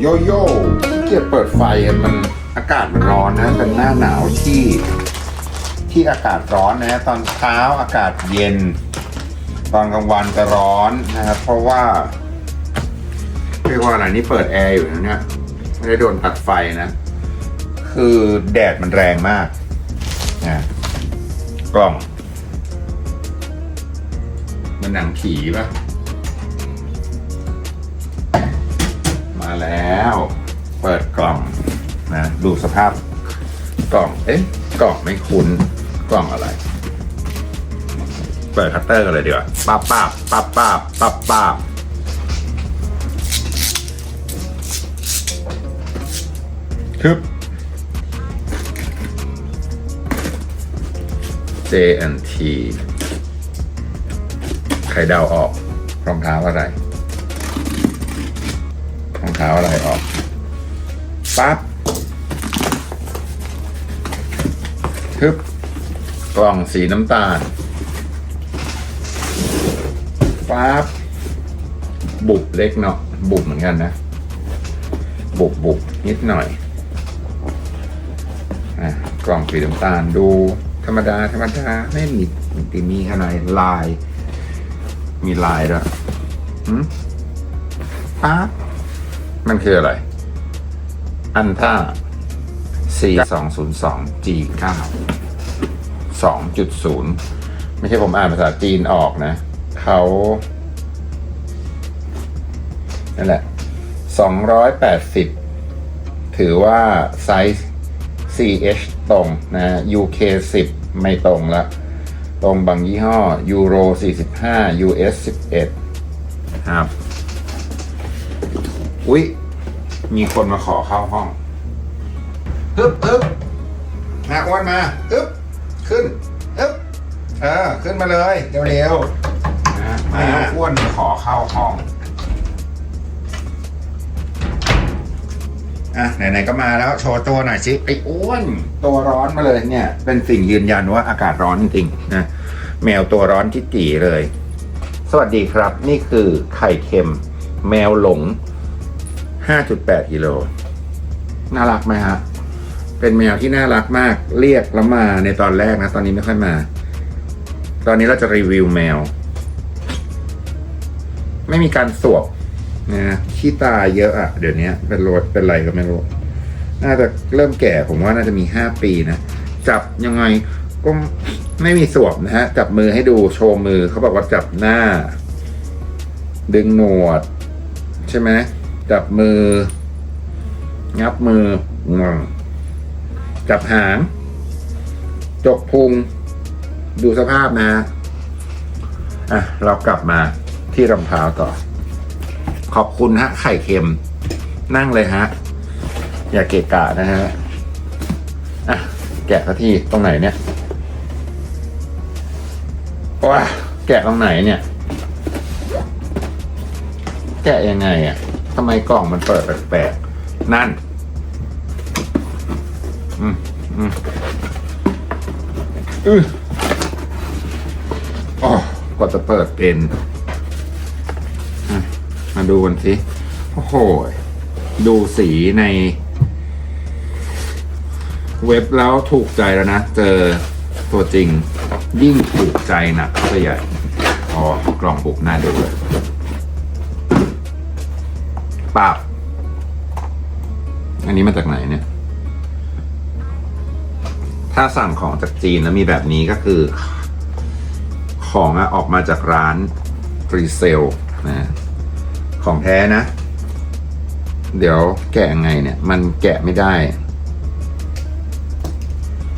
โยโย่เกียเปิดไฟมันอากาศมันร้อนนะเป็นหน้าหนาวที่ที่อากาศร้อนนะตอนเช้าอากาศเย็น ตอนกลางวันจะร้อนนะครับเพราะว่าเรียกว่าอะไรนี่เปิดแอร์อยู่นะเนี่ยไม่ได้โดนตัดไฟนะ คือแดดมันแรงมากนะกล้อง มันหนังผีปะม แล้ว เปิดกล่องนะดูสภาพกล่อง เอ๊ะกล่องไม่คุ้นกล่องอะไร เปิดคัตเตอร์กันเลยดีกว่าปั๊บปั๊บปั๊บปั๊บปั๊บปั๊บทึบ J&T ใครเดาออกรองเท้าอะไร ท้าอะไรออกปั๊บทึบกล่องสีน้ำตาลปั๊บบุบเล็กเนาะบุบเหมือนกันนะ บุบบุบนิดหน่อยอะกล่องสีน้ำตาลดูธรรมดา ธรรมดา ไม่มีมีมีอะไรลาย มีลายด้วยหืมปั๊บ มันคืออะไร อันท่า C 2 0 2 G 9 2.0 ไม่ใช่ผมอ่านภาษาจีนออกนะ เขานั่นแหละ 280 ถือว่าไซส์ CH ตรงนะ UK 10 ไม่ตรงละตรงบางยี่ห้อยูโร 45 US 11 ครับ อุ๊ย มีคนมาขอเข้าห้องฮึบฮึบมาอ้วนมาฮึบขึ้นฮึบเออขึ้นมาเลยเร็วๆนะมาอ้วนมาขอเข้าห้องอะไหนๆก็มาแล้วโชว์ตัวหน่อยสิไอ้อ้วน ตัวร้อนมาเลยเนี่ย เป็นสิ่งยืนยันว่าอากาศร้อนจริงๆนะแมวตัวร้อนที่ตีเลย สวัสดีครับ นี่คือไข่เค็ม แมวหลง 5.8กิโลน่ารักไหมฮะ เป็นแมวที่น่ารักมาก เรียกแล้วมาในตอนแรกนะ ตอนนี้ไม่ค่อยมา ตอนนี้เราจะรีวิวแมว ไม่มีการสวบนะขี้ตาเยอะอะเดี๋ยวนี้เป็นโรดเป็นไรก็ไม่รู้ น่าจะเริ่มแก่ผมว่าน่าจะมีห้าปีนะ จับยังไงก็ไม่มีสวบนะฮะ จับมือให้ดูโชว์มือเขาบอกว่าจับหน้า ดึงหนวด ใช่ไหมจับมือ งับมืองวงจับหาง จกพุง ดูสภาพนะอะเรากลับมาที่รองเท้าต่อ ขอบคุณฮะ ไข่เค็ม นั่งเลยฮะ อย่าเกะกะนะฮะอะแกะสักทีตรงไหนเนี่ยว้าแกะตรงไหนเนี่ย แกะยังไงอะทำไมกล่องมันเปิดแปลกๆ นั่น อืมอืมอืออ๋อกว่าจะเปิดเป็นมาดูกันสิ โอ้โห ดูสีใน เว็บแล้วถูกใจแล้วนะ เจอตัวจริงยิ่งถูกใจหนักเข้าไปใหญ่ อ๋อ กล่องบุกน่าดูเลย อันนี้มาจากไหนเนี่ย ถ้าสั่งของจากจีนแล้วมีแบบนี้ก็คือ ของอะออกมาจากร้านรีเซลนะของแท้นะ เดี๋ยวแกะยังไงเนี่ย มันแกะไม่ได้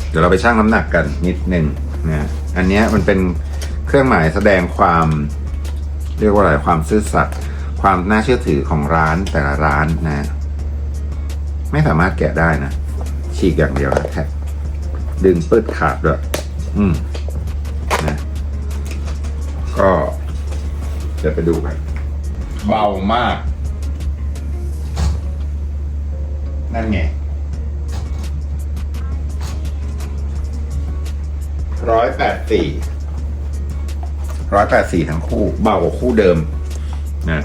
เดี๋ยวเราไปชั่งน้ำหนักกันนิดนึงนะอันนี้มันเป็นเครื่องหมายแสดงความ เรียกว่าอะไรความซื่อสัตย์ความน่าเชื่อถือของร้านแต่ละร้านนะ ไม่สามารถแกะได้นะ ฉีกอย่างเดียวนะแท็บดึงปืดขาดด้วย อืมนะก็เดี๋ยวไปดูกัน เบามาก นั่นไงร้อยแปดสี่ร้อยแปดสี่ทั้งคู่ เบากว่าคู่เดิมนะ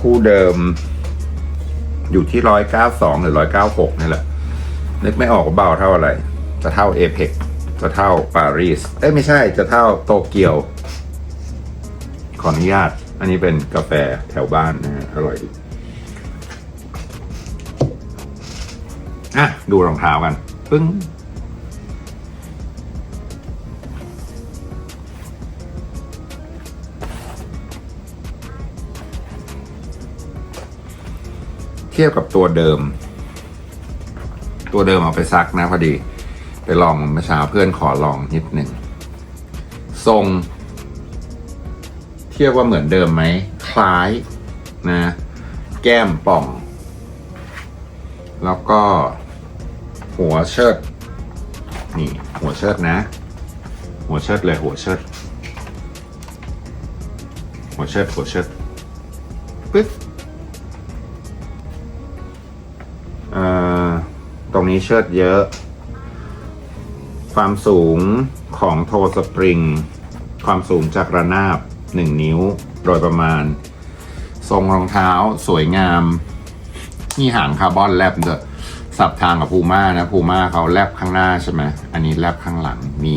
คู่เดิม อยู่ที่ร้อยเก้าสองหรือร้อยเก้าหกนี่แหละ นึกไม่ออกว่าเบาเท่าอะไร จะเท่าเอเพกจะเท่าปารีส เอ้ยไม่ใช่จะเท่าโตเกียว ขออนุญาต อันนี้เป็นกาแฟแถวบ้านนะฮะอร่อยดีอะดูรองเท้ากัน ปึ้ง เทียบกับตัวเดิม ตัวเดิมเอาไปซักนะพอดี ไปลองเมื่อเช้าเพื่อนขอลองนิดหนึ่งทรง เทียบว่าเหมือนเดิมไหมคล้ายนะ แก้มป่อง แล้วก็ หัวเชิดนี่ หัวเชิดนะ หัวเชิดเลยหัวเชิดหัวเชิดหัวเชิดปึ๊บ นี้เชิดเยอะ ความสูงของโทสปริง ความสูงจากระนาบ 1 นิ้วโดยประมาณ ทรงรองเท้าสวยงามนี่หางคาร์บอนแลบเดสับทางกับพูม่านะพูม่าเขาแลบข้างหน้าใช่ไหมอันนี้แลบข้างหลังมี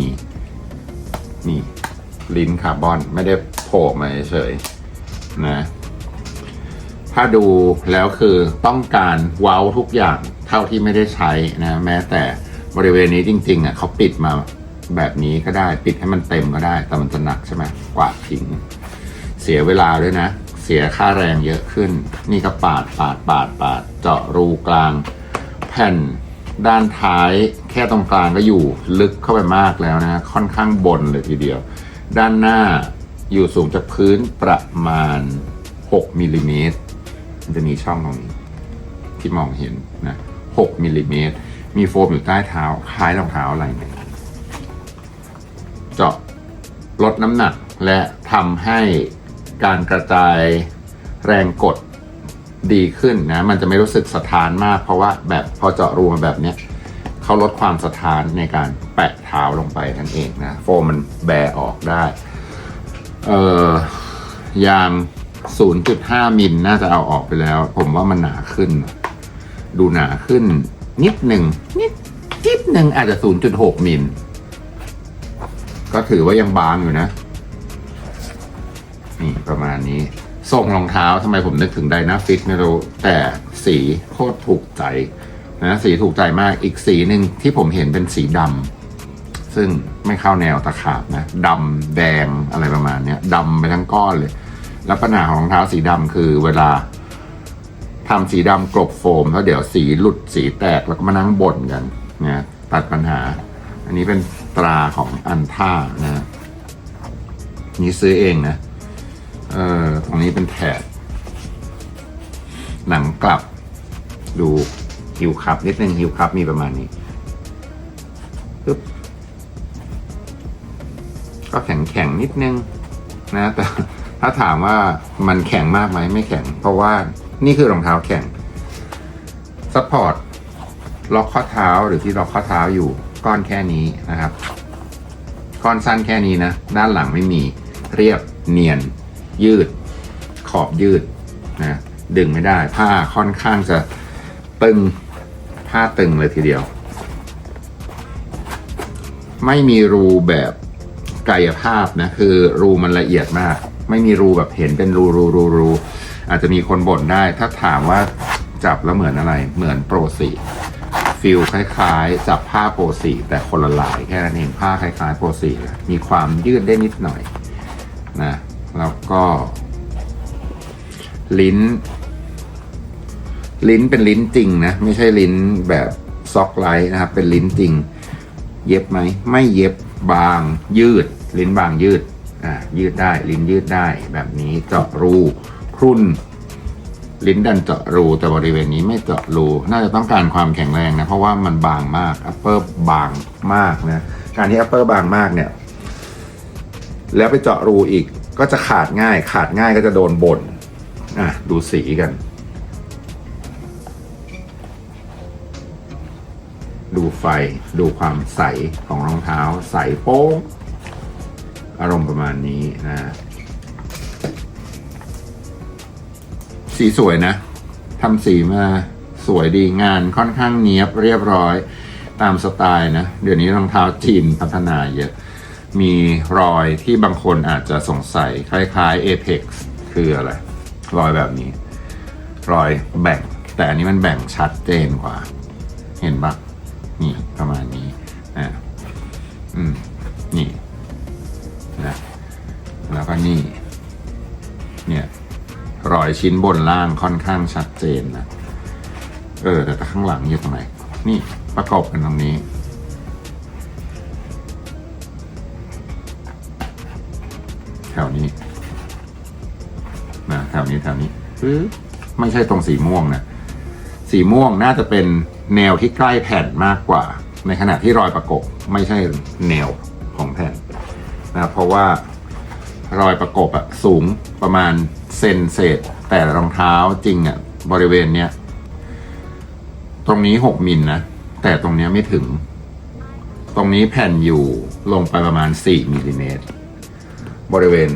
นี่ลิ้นคาร์บอนไม่ได้โผล่มาเฉยนะ ถ้าดูแล้วคือต้องการเว้าทุกอย่าง เท่าที่ไม่ได้ใช้นะแม้แต่บริเวณนี้จริงๆอะเขาปิดมาแบบนี้ก็ได้ปิดให้มันเต็มก็ได้ แต่มันจะหนักใช่ไหมกวาดทิ้งเสียเวลาด้วยนะ เสียค่าแรงเยอะขึ้น นี่ก็ปาดปาดปาดปาดเจาะรูกลาง แผ่นด้านท้ายแค่ตรงกลางก็อยู่ลึกเข้าไปมากแล้วนะค่อนข้างบนเลยทีเดียว ด้านหน้าอยู่สูงจากพื้นประมาณ 6มิลลิเมตรมันจะมีช่องตรงนี้ที่มองเห็นนะ 6มิลลิเมตร มีโฟมอยู่ใต้เท้า คล้ายรองเท้าอะไรเนี่ยเจาะลดน้ำหนักและทำให้การกระจายแรงกดดีขึ้นนะ มันจะไม่รู้สึกสะท้านมาก เพราะว่าแบบพอเจาะรูมาแบบเนี้ยเขาลดความสะท้านในการแปะเท้าลงไปนั่นเองนะ โฟมมันแบออกได้ เอ่อยาง 0.5 มิลน่าจะเอาออกไปแล้ว ผมว่ามันหนาขึ้น ดูหนาขึ้นนิดหนึ่งนิดนิดหนึ่งอาจจะ 0.6 มิล ก็ถือว่ายังบางอยู่นะ นี่ประมาณนี้ทรงรองเท้าทำไมผมนึกถึงไดนาฟิตไม่รู้แต่สีโคตรถูกใจนะสีถูกใจมากอีกสีหนึ่งที่ผมเห็นเป็นสีดำซึ่งไม่เข้าแนวตะขาบนะดำแดงอะไรประมาณนี้ดำไปทั้งก้อนเลย แล้วปัญหาของรองเท้าสีดำคือเวลา ทำสีดำกลบโฟมแล้วเดี๋ยวสีหลุดสีแตกแล้วก็มานั่งบ่นกันนะตัดปัญหา อันนี้เป็นตราของอันท่านะนี่ซื้อเองนะเออตรงนี้เป็นแถบหนังกลับ ดูฮิวคับนิดนึงฮิวคับมีประมาณนี้ปึ๊บก็แข็งแข็งๆนิดนึงนะ แต่ถ้าถามว่ามันแข็งมากไหมไม่แข็ง เพราะว่า นี่คือรองเท้าแข็งซัพพอร์ตล็อกข้อเท้าหรือที่ล็อกข้อเท้าอยู่ก้อนแค่นี้นะครับ ก้อนสั้นแค่นี้นะ ด้านหลังไม่มีเรียบเนียน ยืด ขอบยืดนะดึงไม่ได้ ผ้าค่อนข้างจะตึงผ้าตึงเลยทีเดียว ไม่มีรูแบบกายภาพนะคือรูมันละเอียดมาก ไม่มีรูแบบเห็นเป็นรูรูรูรู อาจจะมีคนบ่นได้ ถ้าถามว่าจับแล้วเหมือนอะไร เหมือนโปรสีฟิลคล้ายๆ จับผ้าโปรสีแต่คนละลายแค่นั้นเองผ้าคล้ายๆ โปรสีมีความยืดได้นิดหน่อยนะแล้วก็ ลิ้น ลิ้นเป็นลิ้นจริงนะ ไม่ใช่ลิ้นแบบซอกไลท์นะครับ เป็นลิ้นจริง เย็บไหม ไม่เย็บบางยืด ลิ้นบางยืดอ่ายืดได้ ลิ้นยืดได้แบบนี้เจาะรู พรุนลิ้นดันเจาะรูแต่บริเวณนี้ไม่เจาะรู น่าจะต้องการความแข็งแรงนะ เพราะว่ามันบางมากอัปเปอร์บางมากนะการที่อัปเปอร์บางมากเนี่ย แล้วไปเจาะรูอีกก็จะขาดง่าย ขาดง่ายก็จะโดนบ่นอะดูสีกัน ดูไฟดูความใสของรองเท้า ใสโป้งอารมณ์ประมาณนี้นะ สีสวยนะทำสีมาสวยดีงานค่อนข้างเนียบเรียบร้อยตามสไตล์นะ เดี๋ยวนี้รองเท้าจีนพัฒนาเยอะ มีรอยที่บางคนอาจจะสงสัย คล้ายๆ Apex คืออะไร รอยแบบนี้ รอยแบ่ง แต่อันนี้มันแบ่งชัดเจนกว่า เห็นปะนี่ประมาณนี้อ่าอืม นี่นะแล้วก็นี่ รอยชิ้นบนล่างค่อนข้างชัดเจนนะ เออ แต่ข้างหลังอยู่ตรงไหน นี่ประกอบกันตรงนี้ แถวนี้ นะแถวนี้แถวนี้ปึ๊บไม่ใช่ตรงสีม่วงนะ สีม่วงน่าจะเป็นแนวที่ใกล้แผ่นมากกว่า ในขณะที่รอยประกบไม่ใช่แนวของแผ่นนะเพราะว่ารอยประกบอะสูงประมาณ เซนเศษ แต่รองเท้าจริงอะบริเวณเนี้ย ตรงนี้หกมิลนะ แต่ตรงเนี้ยไม่ถึง ตรงนี้แผ่นอยู่ลงไปประมาณสี่มิลลิเมตร บริเวณ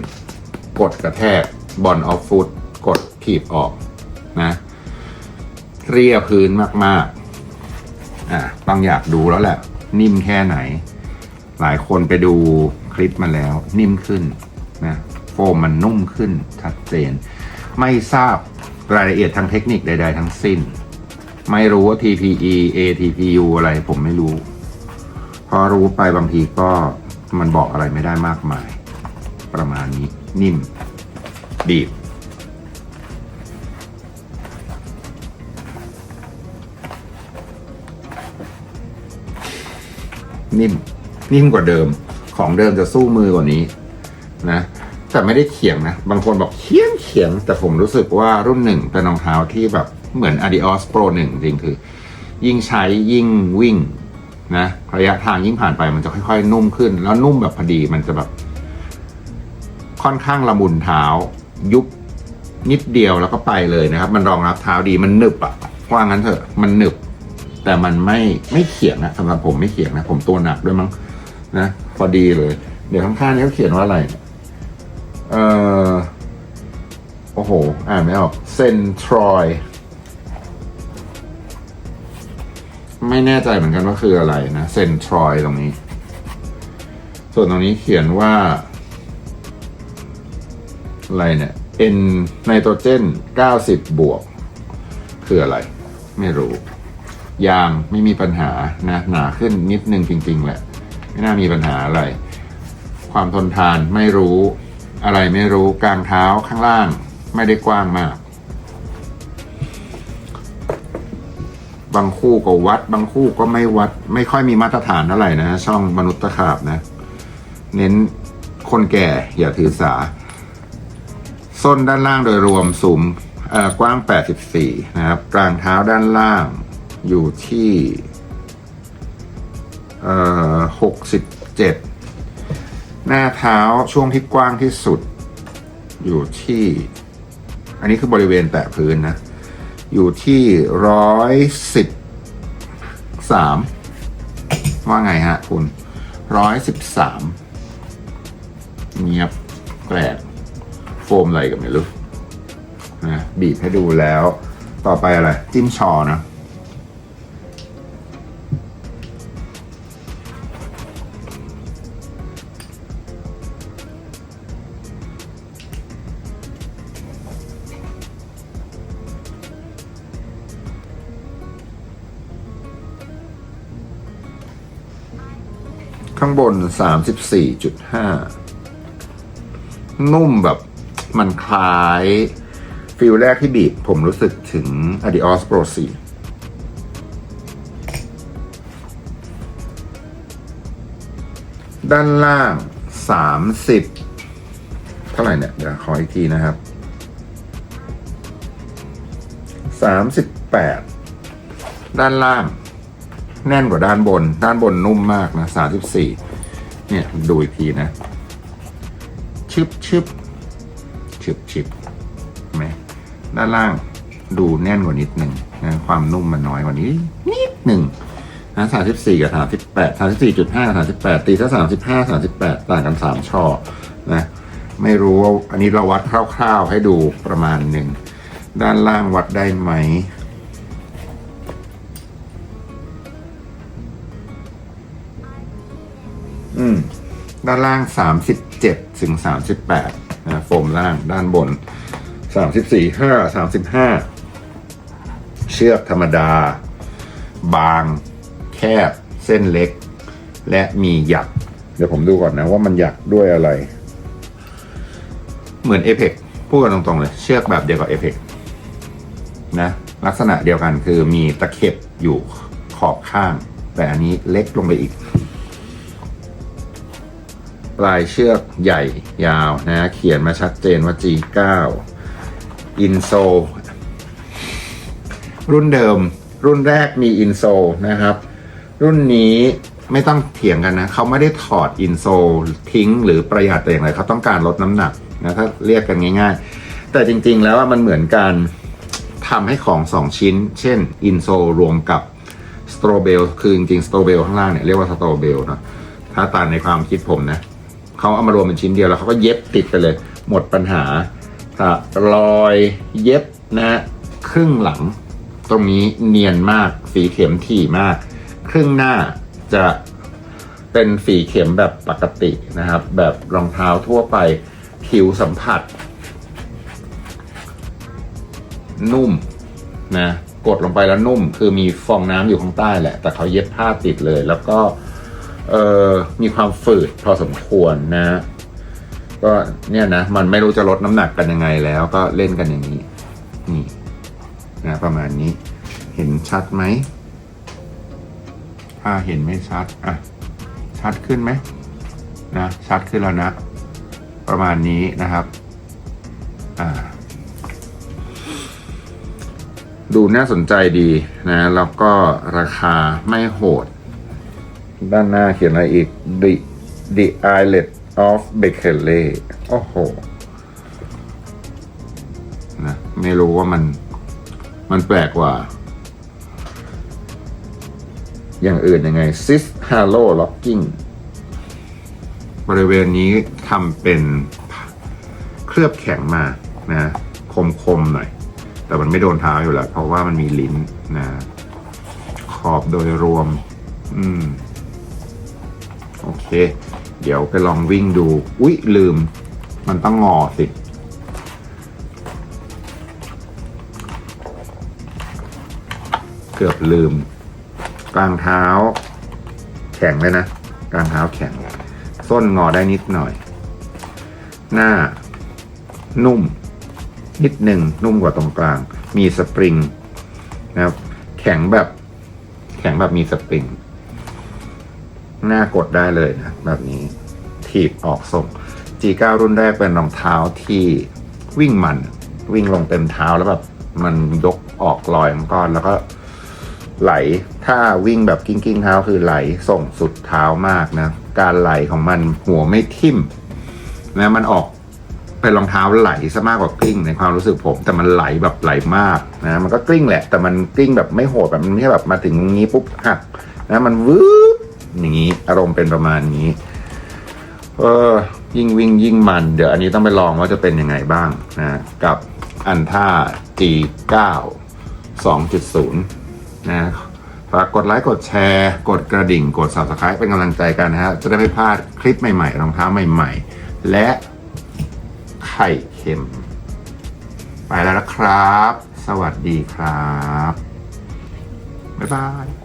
กดกระแทกบอลออฟฟุตกดถีบออกนะ เรียพื้นมาก ๆ อะต้องอยากดูแล้วแหละ นิ่มแค่ไหน หลายคนไปดูคลิปมาแล้ว นิ่มขึ้น โฟมมันนุ่มขึ้นชัดเจน ไม่ทราบรายละเอียดทางเทคนิคใด ๆ ทั้งสิ้น ไม่รู้ว่า TPE ATPU อะไรผมไม่รู้ พอรู้ไปบางทีก็มันบอกอะไรไม่ได้มากมาย ประมาณนี้นิ่มบีบนิ่ม นิ่มกว่าเดิมของเดิมจะสู้มือกว่านี้นะ แต่ไม่ได้เขียงนะ บางคนบอกเขียงเขียง แต่ผมรู้สึกว่ารุ่นหนึ่งเป็นรองเท้าที่แบบเหมือน Adios Pro 1 จริงคือ ยิ่งใช้ยิ่งวิ่งนะระยะทางยิ่งผ่านไปมันจะค่อยๆ นุ่มขึ้น แล้วนุ่มแบบพอดีมันจะแบบ ค่อนข้างละมุนเท้า ยุบนิดเดียวแล้วก็ไปเลยนะครับ มันรองรับเท้าดีมันหนึบอะว่างั้นเถอะมันหนึบ แต่มันไม่ไม่เขียงนะสำหรับผมไม่เขียงนะ ผมตัวหนักด้วยมั้งนะพอดีเลย เดี๋ยวข้างๆนี้เขาเขียนว่าอะไร เนี่อโอ้โห อ่านไม่ออกเซนทรอยไม่แน่ใจเหมือนกันว่าคืออะไรนะเซนทรอยตรงนี้ ส่วนตรงนี้เขียนว่า อะไรเนี่ย N ไนโตรเจน 90 บวก คืออะไร ไม่รู้ ยางไม่มีปัญหานะหนาขึ้นนิดนึงจริง ๆ แหละ ไม่น่ามีปัญหาอะไร ความทนทานไม่รู้ อะไรไม่รู้กลางเท้าข้างล่างไม่ได้กว้างมาก บางคู่ก็วัด บางคู่ก็ไม่วัด ไม่ค่อยมีมาตรฐานเท่าไหร่นะ ช่องมนุษย์ตะขาบนะ เน้นคนแก่อย่าถือสา ส้นด้านล่างโดยรวมสูงเออกว้าง 84 นะครับ กลางเท้าด้านล่างอยู่ที่เอ่อ67 น้าเท้าช่วงที่กว้างที่สุด อยู่ที่ อันนี้คือบริเวณแตะพื้นนะ อยู่ที่ร้อยสิบสามว่าไงฮะคุณร้อยสิบสามเงียบแกรกโฟมอะไรกันไม่รู้นะบีบให้ดูแล้ว ต่อไปอะไร จิ้มชอนะ บนสามสิบสี่จุดห้านุ่มแบบมันคล้าย ฟิลแรกที่บีบ ผมรู้สึกถึง Adios Pro 4ด้านล่างสามสิบเท่าไหร่เนี่ย เดี๋ยวขออีกทีนะครับสามสิบแปดด้านล่าง แน่นกว่าด้านบน ด้านบนนุ่มมากนะสามสิบสี่เนี่ยดูอีกทีนะ ชึบชึบชึบชึบไหมด้านล่างดูแน่นกว่านิดหนึ่งนะความนุ่มมันน้อยกว่านี้ นิดหนึ่งนะสามสิบสี่กับสามสิบแปดสามสิบสี่จุดห้าสามสิบแปดตีซะสามสิบห้าสามสิบแปดต่างกันสามช่อนะไม่รู้ว่าอันนี้เราวัดคร่าวๆให้ดูประมาณหนึ่ง ด้านล่างวัดได้ไหม อืมด้านล่างสามสิบเจ็ดถึงสามสิบแปดนะโฟมล่างด้านบนสามสิบสี่ห้าสามสิบห้าเชือกธรรมดา บาง แคบ เส้นเล็ก และมีหยัก เดี๋ยวผมดูก่อนนะว่ามันหยักด้วยอะไร เหมือนเอเพกพูดกันตรงๆเลย เชือกแบบเดียวกับเอเพกนะลักษณะเดียวกันคือมีตะเข็บอยู่ขอบข้าง แต่อันนี้เล็กลงไปอีก ปลายเชือกใหญ่ยาวนะเขียนมาชัดเจนว่า G9 อินโซรุ่นเดิม รุ่นแรกมีอินโซนะครับ รุ่นนี้ไม่ต้องเถียงกันนะเขาไม่ได้ถอดอินโซทิ้งหรือประหยัดแต่อย่างไรเขาต้องการลดน้ำหนักนะถ้าเรียกกันง่ายๆ แต่จริงๆแล้วว่ามันเหมือนการทำให้ของสองชิ้น เช่นอินโซรวมกับสโตรเบลคือจริงๆสโตรเบลข้างล่างเนี่ยเรียกว่าสโตรเบลเนาะถ้าตามในความคิดผมนะ เขาเอามารวมเป็นชิ้นเดียวแล้วเขาก็เย็บติดไปเลย หมดปัญหาถ้ารอยเย็บนะครึ่งหลัง ตรงนี้เนียนมากฝีเข็มถี่มาก ครึ่งหน้าจะเป็นฝีเข็มแบบปกตินะครับ แบบรองเท้าทั่วไปผิวสัมผัส นุ่มนะกดลงไปแล้วนุ่ม คือมีฟองน้ำอยู่ข้างใต้แหละ แต่เขาเย็บผ้าติดเลย แล้วก็ เออมีความฝืดพอสมควรนะ ก็เนี่ยนะ มันไม่รู้จะลดน้ำหนักกันยังไงแล้วก็เล่นกันอย่างนี้ นี่นะประมาณนี้ เห็นชัดไหม ถ้าเห็นไม่ชัด อะ ชัดขึ้นไหมนะ ชัดขึ้นแล้วนะ ประมาณนี้นะครับ อ่า ดูน่าสนใจดีนะ แล้วก็ราคาไม่โหด ด้านหน้าเขียนอะไรอีก the the islet of Bekele โอ้โหนะไม่รู้ว่ามัน มันแปลกกว่า อย่างอื่นยังไง sis halo locking บริเวณนี้ทำเป็นเคลือบแข็งมานะคมๆหน่อย แต่มันไม่โดนเท้าอยู่แล้ว เพราะว่ามันมีลิ้นนะ ขอบโดยรวม อืม โอเค เดี๋ยวไปลองวิ่งดู อุ๊ย ลืม มันต้องงอสิ เกือบลืม กลางเท้า แข็งเลยนะ กลางเท้าแข็ง ส้นงอได้นิดหน่อย หน้า นุ่ม นิดหนึ่งนุ่มกว่าตรงกลาง มีสปริงนะครับ แข็งแบบ แข็งแบบมีสปริง หน้ากดได้เลยนะแบบนี้ถีบออกส่ง G9 รุ่นแรกเป็นรองเท้าที่วิ่งมันวิ่งลงเต็มเท้าแล้วแบบมันยกออกลอยมันก้อนแล้วก็ไหลถ้าวิ่งแบบกิ้งกิ้งเท้าคือไหลส่งสุดเท้ามากนะ การไหลของมันหัวไม่ทิ่มนะมันออกเป็นรองเท้าไหลซะมากกว่ากลิ้งในความรู้สึกผม แต่มันไหลแบบไหลมากนะมันก็กลิ้งแหละ แต่มันกลิ้งแบบไม่โหดแบบมันไม่ใช่แบบมาถึงตรงนี้ปุ๊บหักนะมันวืบ อย่างนี้ อารมณ์เป็นประมาณนี้ เออ ยิ่งวิ่งยิ่งมัน เดี๋ยวอันนี้ต้องไปลองว่าจะเป็นยังไงบ้างนะกับอันท่า G9 2.0 นะฝากกดไลค์กดแชร์ กดกระดิ่ง กด subscribe เป็นกำลังใจกันนะฮะ จะได้ไม่พลาดคลิปใหม่ๆ รองเท้าใหม่ๆ และไข่เค็ม ไปแล้วนะครับ สวัสดีครับ บ๊ายบาย